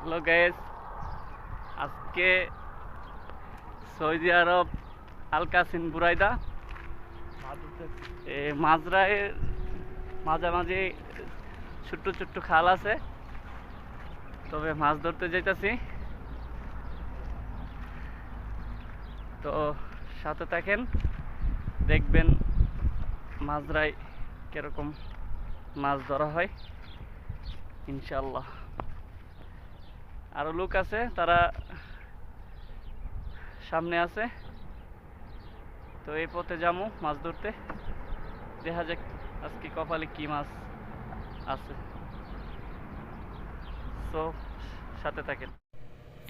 Hello guys আজকে Saudi Arab Al Qassim Buraydah. এ মাজরায় মাঝামাঝি ছোট্ট ছোট্ট খাল আছে। তবে মাছ ধরতে যেতেছি তো সাথে থাকেন, দেখবেন মাজরায় কীরকম মাছ ধরা হয় ইনশাল্লাহ আরও লোক আছে তারা সামনে আছে। তো এই পথে যাব মাছ ধরতে। দেখা যাক আজকে কপালে কি মাছ আছে। তো সাথে থাকেন।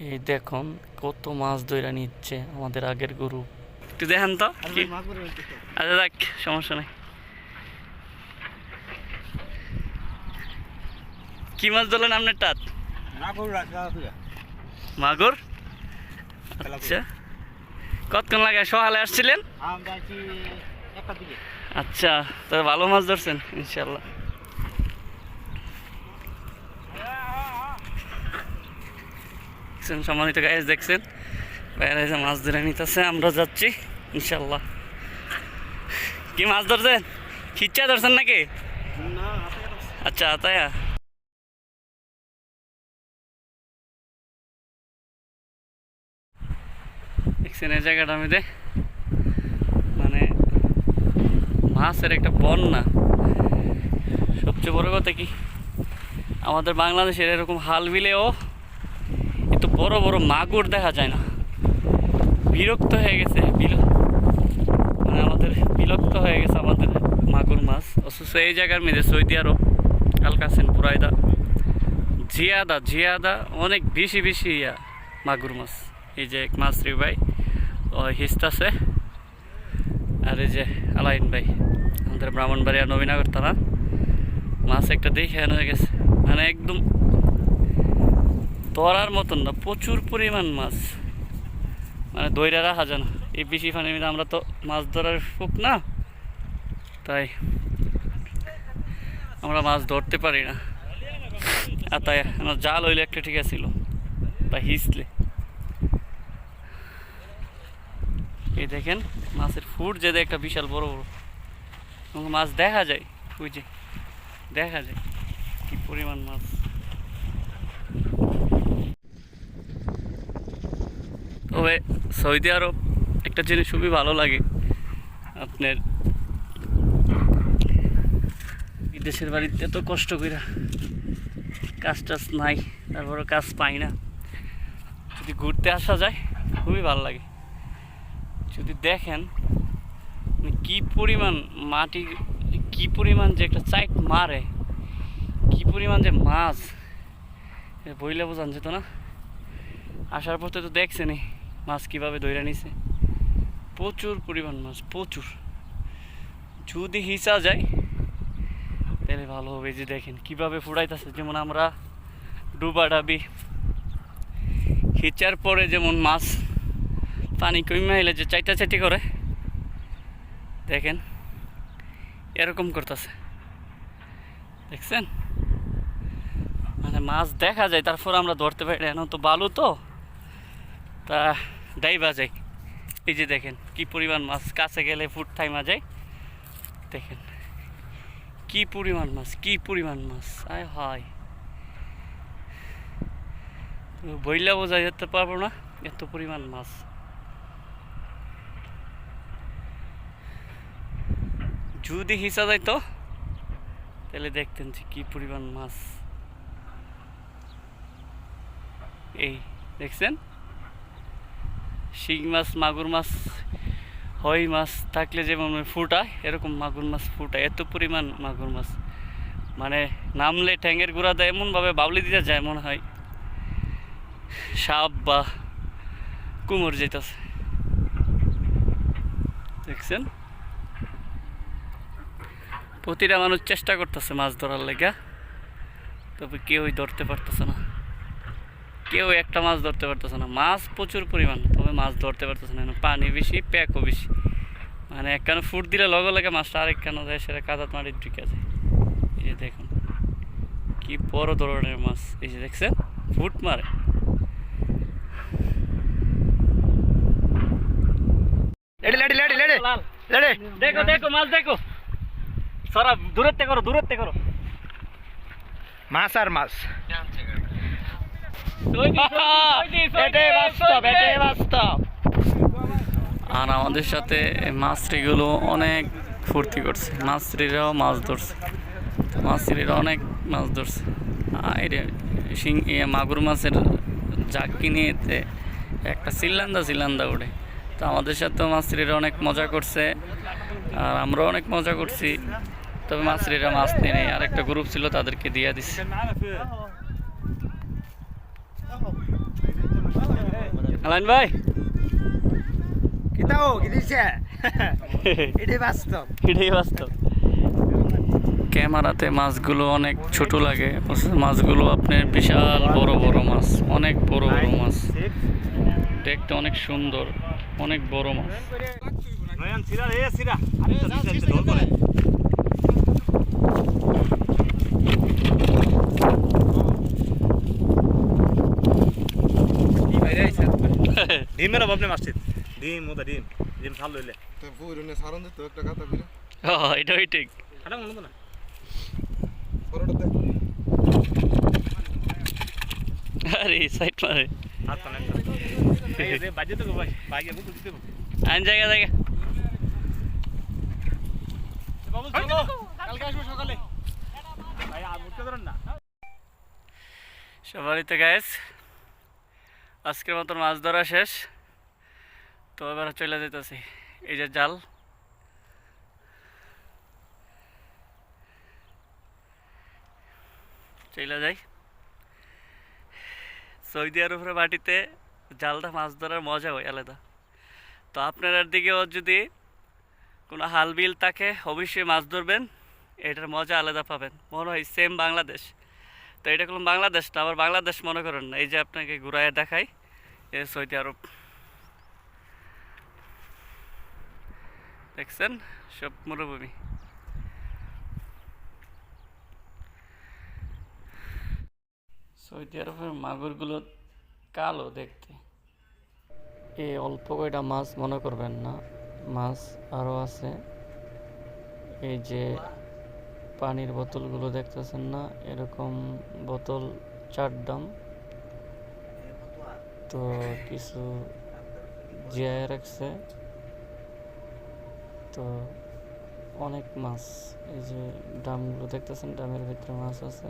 এই দেখুন কত মাছ ধরে নিচ্ছে আমাদের আগের গরু। একটু দেখেন তো আচ্ছা দেখ সমস্যা নেই। কি মাছ ধরলেন আপনার টাত? মাগুর আচ্ছা। কতক্ষণ লাগে? সকালে আসছিলেন? আচ্ছা তবে ভালো মাছ ধরছেন ইনশাল্লাহ সম্মানিত গায়ে দেখছেন? বাইরে যে মাছ ধরে নিতেছে আমরা যাচ্ছি ইনশাল্লাহ কি মাছ ধরছেন? খিচ্চা ধরছেন নাকি? আচ্ছা তাই দেখছেন এই জায়গাটা আমি মানে মাছের একটা বন্যা। সবচেয়ে বড় কথা কি, আমাদের বাংলাদেশের এরকম হাল বিলেও এত বড় বড় মাগুর দেখা যায় না। বিরক্ত হয়ে গেছে বিল মানে আমাদের বিরক্ত হয়ে গেছে আমাদের মাগুর মাছ। অথচ এই জায়গার মেয়েদের সৌদি আরব আলকাসেন পুরাইদা জিয়াদা জিয়াদা অনেক বেশি বেশি ইয়া মাগুর মাছ। এই যে এক মাছ রে ভাই ও হিস্তাছে আর এই যে আলাইন ভাই, আমাদের ব্রাহ্মণবাড়িয়া নবীনগর তারা মাছ একটা দেখে হয়ে গেছে। মানে একদম ধরার মতন না, প্রচুর পরিমাণ মাছ। মানে দইরা রাখা না। এই বেশি ফানি আমরা তো মাছ ধরার ফুক না। তাই আমরা মাছ ধরতে পারি না। আর তাই আমার জাল হইলে একটা ঠিক আছিল তা হিসলে। এই দেখেন, মাছের ফুট যে একটা বিশাল বড় বড়। এবং মাছ দেখা যায়, ওই যে দেখা যায় কি পরিমাণ মাছ। তবে সৌদি আরব একটা জিনিস খুবই ভালো লাগে, আপনার বিদেশের বাড়িতে তো কষ্ট করে কাজ টাজ নাই তারপরে কাজ পাই না। যদি ঘুরতে আসা যায়, খুবই ভালো লাগে। যদি দেখেন মানে কি পরিমাণ মাটি, কি পরিমাণ যে একটা চাইট মারে, কি পরিমাণ যে মাছ বইলে বোঝান যেত না? আসার পথে তো দেখছেনই, মাছ কীভাবে ধরে নিছে। প্রচুর পরিমাণ মাছ, প্রচুর। যদি হিসা যায়, তাহলে ভালো হবে। যে দেখেন, কীভাবে ফুটাইতেছে, যেমন আমরা ডুবা ডাবি। হিচার পরে যেমন মাছ পানি কমে এলে যে চাইটা চাইটি করে। দেখেন, এরকম করতেছে। দেখছেন? মানে মাছ দেখা যায়, তারপর আমরা ধরতে পারি এখন তো বালু তো। তা ডাইবা যায় এই যে দেখেন, কি পরিমাণ মাছ কাছে গেলে ফুট থাইমা যায়। দেখেন, কি পরিমাণ মাছ, কি পরিমাণ মাছ। আয় হয়। বইলা বোঝা যেতে পারব না, এত পরিমাণ মাছ। যদি হিসা যায় তো? তাহলে দেখতেন যে কি পরিমাণ মাছ। এই, দেখছেন? শিং মাছ, মাগুর মাছ, হই মাছ থাকলে যেমন ফুটায়, এরকম মাগুর মাছ ফুটায়। এত পরিমাণ মাগুর মাছ। মানে নামলে ঠ্যাঙের গুঁড়া দেয়, এমনভাবে বাবলি দিতে যায় মনে হয়। সাপ বা কুমোর যেতেছে দেখছেন? প্রতিটা মানুষ চেষ্টা করতেছে মাছ ধরার লেগা তবে কেউই ধরতে পারতেছে না। কেউ একটা মাছ ধরতে পারতেছে না। মাছ প্রচুর পরিমাণ তবে মাছ ধরতে পারতেছে না। পানি বেশি প্যাকও বেশি। মানে একখানে ফুট দিলে লগে লগে মাছটা আরেকখানে যায় সেটা কাদাত মাটির ঢুকে যায়। এই যে দেখুন কি বড় ধরনের মাছ। এই যে দেখছেন ফুট মারে। দেখো দেখো মাছ দেখো। সরা দূরত্বে করো দূরত্বে করো। মাছ আর মাছ। আর আমাদের সাথে মাছরিগুলো অনেক ফুর্তি করছে। মাছরিরাও মাছ ধরছে। মাছরিরা অনেক মাছ ধরছে। আর শিং মাগুর মাছের জাগ কিনে এতে একটা সিল্লান্দা সিল্লান্দা উঠে তো আমাদের সাথেও মাছরিরা অনেক মজা করছে। আর আমরাও অনেক মজা করছি। তবে মাছরিরা মাছ নিয়ে নেই। আর একটা গ্রুপ ছিল তাদেরকে দিয়ে দিচ্ছে আলাইন ভাই। কিতাও কি দিছে এটাই বাস্তব। এটাই বাস্তব। ক্যামেরাতে মাছগুলো অনেক ছোট লাগে। মাছগুলো আপনার বিশাল বড় বড় মাছ। অনেক বড় বড় মাছ। দেখতে অনেক সুন্দর অনেক বড় মাছ। ডিমের অভাব নেই মাসিদ ডিম ওটা ডিম ডিম ছাল লইলে তো পুরনে সারন দিত একটা কথা বলে ও এটাই ঠিক। খাটা মনে না। পরোটাতে। আরে সাইড মারে। হাত টানে এই রে বাজে তো ভাই বাইকে বুঝতে দিতে আইন জায়গা জায়গা। বাবু চলো। সকালে। ভাই আর উঠতে ধরেন না। সবারই তো গ্যাস আজকের মতন মাছ ধরা শেষ। তো এবার চলে যেতেছি এই যে জাল। চলে যাই। সৌদি আরবের মাটিতে জালটা মাছ ধরার মজা হয় আলাদা। তো আপনার দিকেও যদি কোনো হাল বিল থাকে অবশ্যই মাছ ধরবেন। এটার মজা আলাদা পাবেন। মনে হয় সেম বাংলাদেশ। তো এটা করলাম বাংলাদেশ না, আবার বাংলাদেশ মনে করেন এই যে আপনাকে ঘুরাইয়া দেখাই, এ সৌদি আরব। দেখছেন? সব মরুভূমি। সৌদি আরবের মাগুরগুলো কালো দেখতে। এই অল্প কয়টা মাছ মনে করবেন না। মাছ আরও আছে। এই যে পানির বোতলগুলো দেখতেছেন না? এরকম বোতল চার দাম। তো কিছু জিয়ায় রাখছে। তো অনেক মাছ, এই যে ড্রামগুলো দেখতেছেন ড্রামের ভিতরে মাছ আছে।